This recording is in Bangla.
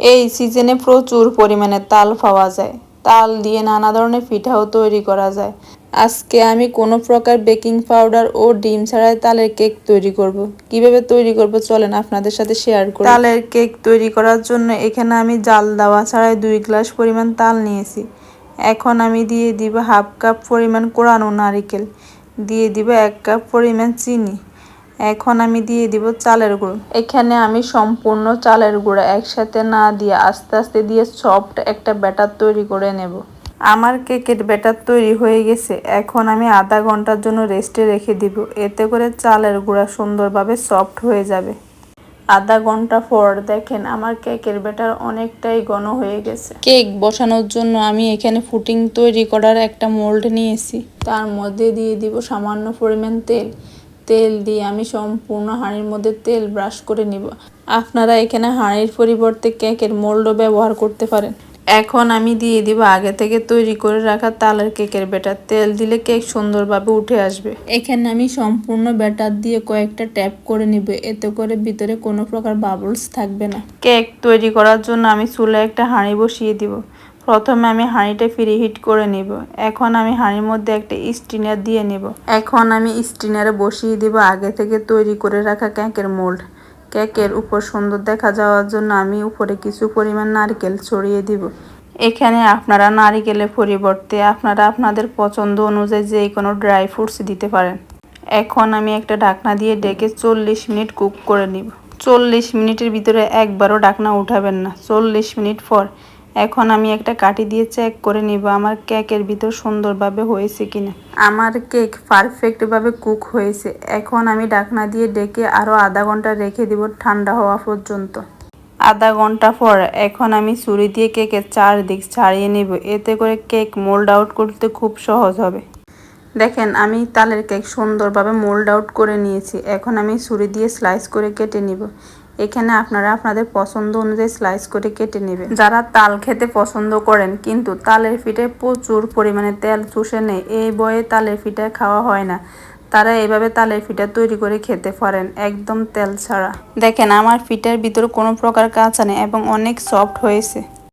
এই সিজনে প্রচুর পরিমাণে তাল পাওয়া যায়। তাল দিয়ে নানা ধরনের পিঠাও তৈরি করা যায়। আজকে আমি কোনো প্রকার বেকিং পাউডার ও ডিম ছাড়াই তালের কেক তৈরি করব। কীভাবে তৈরি করব চলেন আপনাদের সাথে শেয়ার করি। তালের কেক তৈরি করার জন্য এখানে আমি জাল দেওয়া ছাড়াই দুই গ্লাস পরিমাণ তাল নিয়েছি। এখন আমি দিয়ে দিব হাফ কাপ পরিমাণ কোরানো নারিকেল। দিয়ে দিব এক কাপ পরিমাণ চিনি। এখন আমি দিয়ে দিব চালের গুঁড়ো। এখানে আমি সম্পূর্ণ চালের গুঁড়ো একসাথে না দিয়ে আস্তে আস্তে দিয়ে সফট একটা ব্যাটার তৈরি করে নেব। আমার কেকের ব্যাটার তৈরি হয়ে গেছে। এখন আমি আধা ঘণ্টার জন্য রেস্টে রেখে দিব। এতে করে চালের গুঁড়া সুন্দরভাবে সফট হয়ে যাবে। আধা ঘণ্টা পর দেখেন আমার কেকের ব্যাটার অনেকটাই ঘন হয়ে গেছে। কেক বসানোর জন্য আমি এখানে ফুটিং তৈরি করার একটা মোল্ড নিয়েছি। তার মধ্যে দিয়ে দিব সামান্য পরিমাণ তেল। তেল দিয়ে আমি সম্পূর্ণ হাঁড়ির মধ্যে তেল ব্রাশ করে নিব। আপনারা এখানে হাঁড়ির পরিবর্তে কেকের মোল্ডও ব্যবহার করতে পারেন। এখন আমি দিয়ে দিব আগে থেকে তৈরি করে রাখা তালের কেকের ব্যাটার। তেল দিলে কেক সুন্দরভাবে উঠে আসবে। এখানে আমি সম্পূর্ণ ব্যাটার দিয়ে কয়েকটা ট্যাপ করে নিব। এতে করে ভিতরে কোনো প্রকার বাবলস থাকবে না। কেক তৈরি করার জন্য আমি চুলে একটা হাঁড়ি বসিয়ে দিব। প্রথমে আমি হাঁড়িটা ফ্রি হিট করে নিব। এখন আমি হাঁড়ির মধ্যে একটা স্টিনার দিয়ে নিব। এখন আমি স্টিনারে বসিয়ে দিব আগে থেকে তৈরি করে রাখা কেকের মোল্ড। কেকের উপর সুন্দর দেখা যাওয়ার জন্য আমি উপরে কিছু পরিমাণ নারকেল ছড়িয়ে দিব। এখানে আপনারা নারিকেলের পরিবর্তে আপনারা আপনাদের পছন্দ অনুযায়ী যে কোনো ড্রাই ফ্রুটস দিতে পারেন। এখন আমি একটা ঢাকনা দিয়ে ডেকে চল্লিশ মিনিট কুক করে নিব। চল্লিশ মিনিটের ভিতরে একবারও ঢাকনা উঠাবেন না। চল্লিশ মিনিট পর এখন আমি একটা কাঠি দিয়ে চেক করে নিব আমার কেকের ভিতর সুন্দরভাবে হয়েছে কিনা। আমার কেক পারফেক্টভাবে কুক হয়েছে। এখন আমি ডাকনা দিয়ে ডেকে আরও আধা ঘণ্টা রেখে দিব ঠান্ডা হওয়া পর্যন্ত। আধা ঘণ্টা পর এখন আমি ছুরি দিয়ে কেকের চারদিক ছাড়িয়ে নিব। এতে করে কেক মোল্ড আউট করতে খুব সহজ হবে। দেখেন, আমি তালের কেক সুন্দরভাবে মোল্ড আউট করে নিয়েছি। এখন আমি ছুরি দিয়ে স্লাইস করে কেটে নিব। এখানে আপনারা আপনাদের পছন্দ অনুযায়ী স্লাইস করে কেটে নেবেন। যারা তাল খেতে পছন্দ করেন, কিন্তু তালের পিঠে প্রচুর পরিমাণে তেল চুষে নেয়, এই বয়ে তালের পিঠা খাওয়া হয় না। তারা এভাবে তালের পিঠা তৈরি করে খেতে পারেন, একদম তেল ছাড়া। দেখেন, আমার পিঠার ভিতরে কোনো প্রকার কাঁচা নেই এবং অনেক সফট হয়েছে।